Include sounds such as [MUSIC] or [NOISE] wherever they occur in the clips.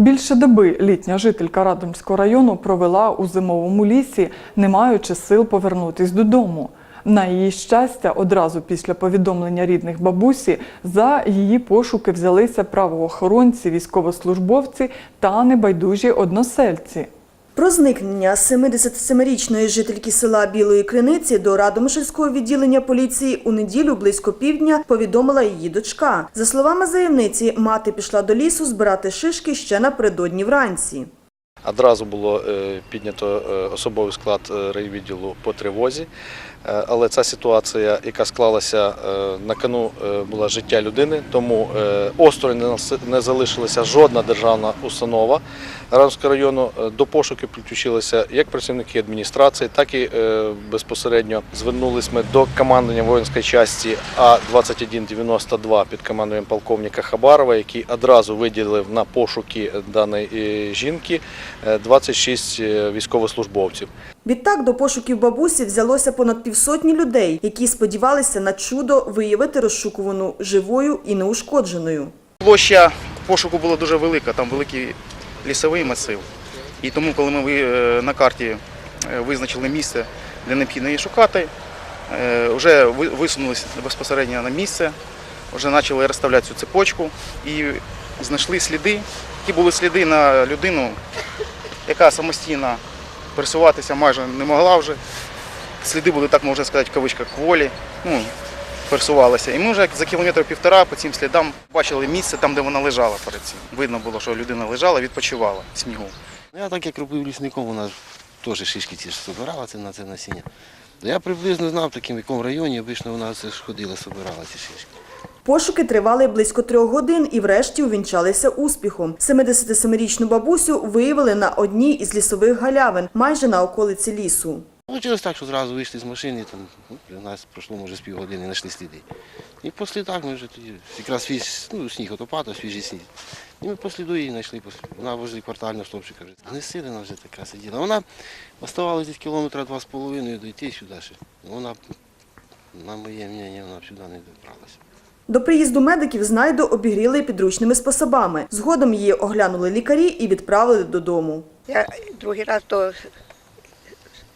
Більше доби літня жителька Радомського району провела у зимовому лісі, не маючи сил повернутись додому. На її щастя, одразу після повідомлення рідних бабусі за її пошуки взялися правоохоронці, військовослужбовці та небайдужі односельці. Про зникнення 77-річної жительки села Білої Криниці до Радомишльського відділення поліції у неділю близько півдня повідомила її дочка. За словами заявниці, мати пішла до лісу збирати шишки ще напередодні вранці. Одразу було е, піднято е, особовий склад е, райвідділу по тривозі, але ця ситуація, яка склалася на кону, була життя людини, тому осторонь не залишилася жодна державна установа Радомського району. До пошуків підключилися як працівники адміністрації, так і безпосередньо звернулись ми до командування воїнської частини А2192 під командуванням полковника Хабарова, який одразу виділив на пошуки даної жінки 26 е, військовослужбовців. Відтак до пошуків бабусі взялося понад півсотні людей, які сподівалися на чудо виявити розшукувану живою і неушкодженою. Площа пошуку була дуже велика, там великий лісовий масив. І тому, коли ми е, на карті е, визначили місце, де необхідно її шукати, е, вже ви- висунулися безпосередньо на місце, вже почали розставляти цю цепочку і знайшли сліди, які були сліди на людину, яка самостійно пересуватися майже не могла вже. Сліди були, так можна сказати, в кавичках волі. Ну, пересувалася. І ми вже за кілометр півтора по цим слідам бачили місце там, де вона лежала перед цим. Видно було, що людина лежала, відпочивала в снігу. Я так як робив лісником, нас теж шишки ці ж збирала це на це насіння. Я приблизно знав, таким, в якому районі обично вона це ходила, збирала ці шишки. Пошуки тривали близько трьох годин і врешті увінчалися успіхом. 77-річну бабусю виявили на одній із лісових галявин, майже на околиці лісу. Получилось так, що зразу вийшли з машини, там, ну, нас пройшло може з півгодини, знайшли сліди. І по слідах ми вже тоді, якраз свіж, ну, сніг отопато, свіжий сніг. І ми по сліду її знайшли, вона возле квартального стовпчика вже. Знесилена вже така сиділа. Вона оставалась десь кілометра два з половиною дойти сюди ще. Вона, на моє мнення, вона сюди не добралася. До приїзду медиків знайду обігріли підручними способами. Згодом її оглянули лікарі і відправили додому. Я другий раз то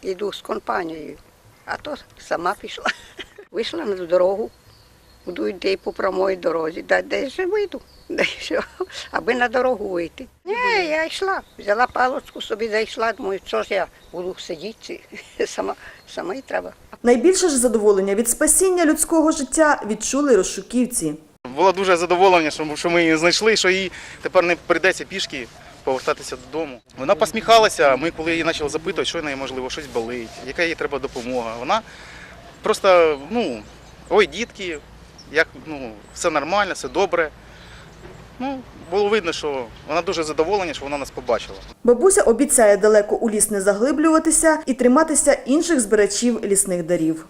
йду з компанією, а то сама пішла. [LAUGHS] Вийшла на дорогу, буду йти по прямої дорозі, да де ж вийду, [LAUGHS] де що, аби на дорогу вийти. Ні, я йшла, взяла палочку собі, зайшла, думаю, що ж я буду сидіти, [LAUGHS] сама, сама й треба. Найбільше ж задоволення від спасіння людського життя відчули розшуківці. Було дуже задоволення, що що ми її знайшли, що їй тепер не прийдеться пішки повертатися додому. Вона посміхалася, ми коли її почали запитувати, що неї можливо щось болить, яка їй треба допомога. Вона просто, ну, ой, дітки, як, ну, все нормально, все добре. Ну, було видно, що вона дуже задоволена, що вона нас побачила. Бабуся обіцяє далеко у ліс не заглиблюватися і триматися інших збирачів лісних дарів.